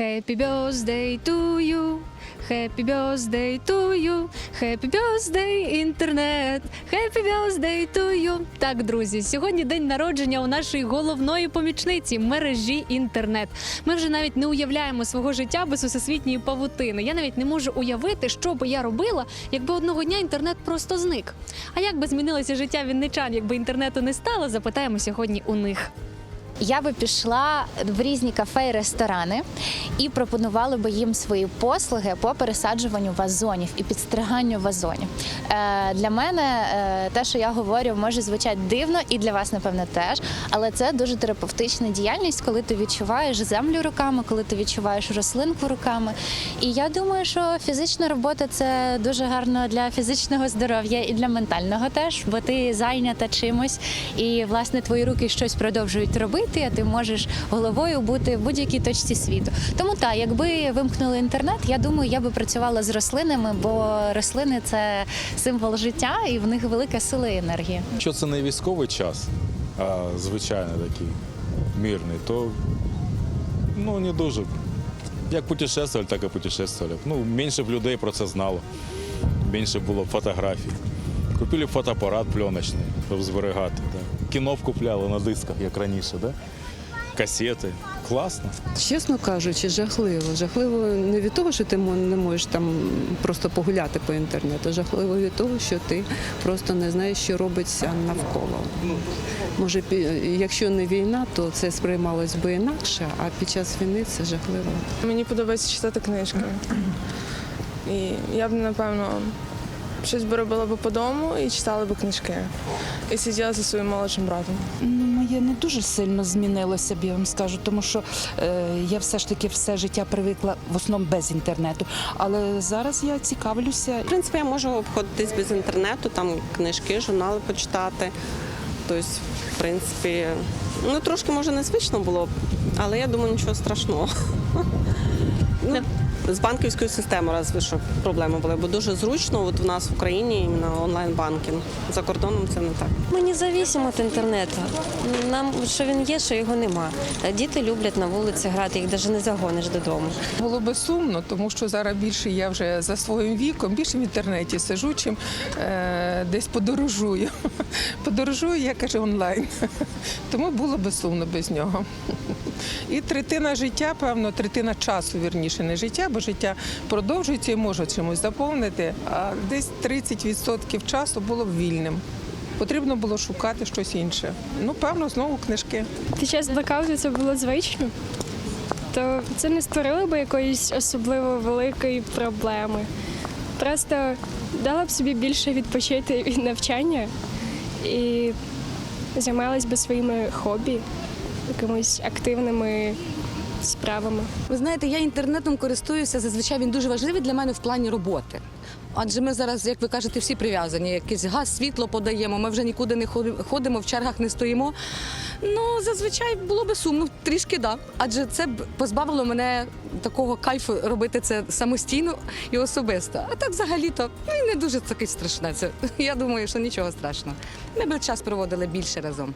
Happy birthday to you, happy birthday to you, happy birthday, інтернет, happy birthday to you. Так, друзі, сьогодні день народження у нашої головної помічниці мережі інтернет. Ми вже навіть не уявляємо свого життя без усесвітньої павутини. Я навіть не можу уявити, що би я робила, якби одного дня інтернет просто зник. А як би змінилося життя вінничан, якби інтернету не стало, запитаємо сьогодні у них. Я би пішла в різні кафе і ресторани і пропонувала би їм свої послуги по пересаджуванню вазонів і підстриганню вазонів. Е, для мене е, те, що я говорю, може звучати дивно, і для вас, напевно, теж. Але це дуже терапевтична діяльність, коли ти відчуваєш землю руками, коли ти відчуваєш рослинку руками. І я думаю, що фізична робота це дуже гарно для фізичного здоров'я і для ментального теж, бо ти зайнята чимось, і власне твої руки щось продовжують робити, а ти можеш головою бути в будь-якій точці світу. Тому так, якби вимкнули інтернет, я думаю, я би працювала з рослинами, бо рослини це символ життя, і в них велика сила і енергія. Якщо це не військовий час, а звичайний такий мирний, то ну не дуже. Як путешествували, так і путешествували. Ну, менше б людей про це знало, менше було б фотографій. Купили фотоапарат пленочний, щоб зберігати. Да. Кіно купляли на дисках, як раніше, да? касети. Класно. Чесно кажучи, жахливо. Жахливо не від того, що ти не можеш там просто погуляти по інтернету. Жахливо від того, що ти просто не знаєш, що робиться навколо. Може, якщо не війна, то це сприймалось би інакше, а під час війни це жахливо. Мені подобається читати книжки. І я б, напевно, щось би робила б по дому і читала б книжки. І сиділа зі своїм молодшим братом. Ну, моє не дуже сильно змінилося б, я вам скажу, тому що е, я все ж таки все життя привикла в основному без інтернету. Але зараз я цікавлюся. В принципі, я можу обходитись без інтернету, там книжки, журнали почитати. Тобто, в принципі, ну трошки може незвично було, б, але я думаю, нічого страшного. З банківською системою разве що проблеми були, бо дуже зручно от в нас в Україні іменно онлайн-банкінг. За кордоном це не так. Ми не зависимо від інтернету. Нам що він є, що його нема. Діти люблять на вулиці грати, їх навіть не загониш додому. Було би сумно, тому що зараз більше я вже за своїм віком, більше в інтернеті сижу, чим е, десь подорожую. Подорожую, я кажу, онлайн. Тому було би сумно без нього. І третина життя, певно, третина часу, вірніше, не життя, бо життя продовжується і можу чимось заповнити, а десь 30% часу було б вільним. Потрібно було шукати щось інше. Ну, певно, знову книжки. Під час блекауту це було звично, то це не створило б якоїсь особливо великої проблеми. Просто дала б собі більше відпочити від навчання і займалась би своїми хобі, якимись активними справами. Ви знаєте, я інтернетом користуюся. Зазвичай він дуже важливий для мене в плані роботи. Адже ми зараз, як ви кажете, всі прив'язані. Якийсь газ, світло подаємо. Ми вже нікуди не ходимо, в чергах не стоїмо. Ну, зазвичай було би сумно, трішки да. Адже це б позбавило мене такого кайфу робити це самостійно і особисто. А так взагалі-то ну, і не дуже таке страшне. Це я думаю, що нічого страшного. Ми б час проводили більше разом.